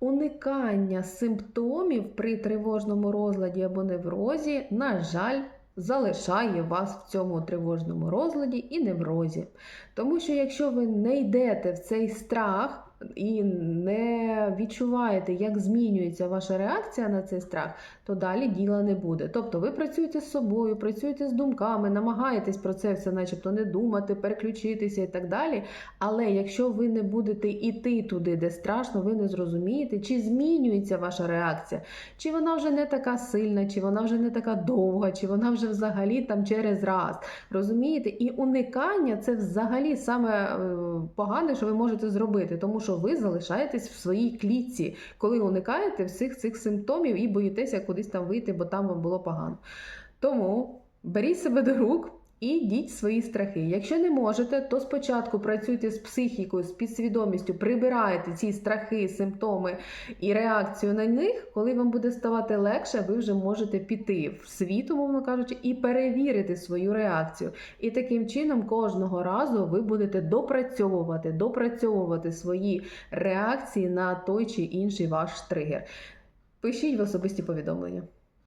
Уникання симптомів при тривожному розладі або неврозі, на жаль, залишає вас в цьому тривожному розладі і неврозі. Тому що якщо ви не йдете в цей страх і не відчуваєте, як змінюється ваша реакція на цей страх, то далі діла не буде. Тобто ви працюєте з собою, працюєте з думками, намагаєтесь про це все, начебто, не думати, переключитися і так далі. Але якщо ви не будете йти туди, де страшно, ви не зрозумієте, чи змінюється ваша реакція, чи вона вже не така сильна, чи вона вже не така довга, чи вона вже взагалі там через раз. Розумієте? І уникання це взагалі саме е, погане, що ви можете зробити, тому що ви залишаєтесь в своїй клітці, коли уникаєте всіх цих симптомів і боїтеся кудись там вийти, бо там вам було погано. Тому беріть себе до рук. І йдіть свої страхи. Якщо не можете, то спочатку працюйте з психікою, з підсвідомістю, прибирайте ці страхи, симптоми і реакцію на них. Коли вам буде ставати легше, ви вже можете піти в світ, умовно кажучи, і перевірити свою реакцію. І таким чином кожного разу ви будете допрацьовувати, допрацьовувати свої реакції на той чи інший ваш тригер. Пишіть в особисті повідомлення.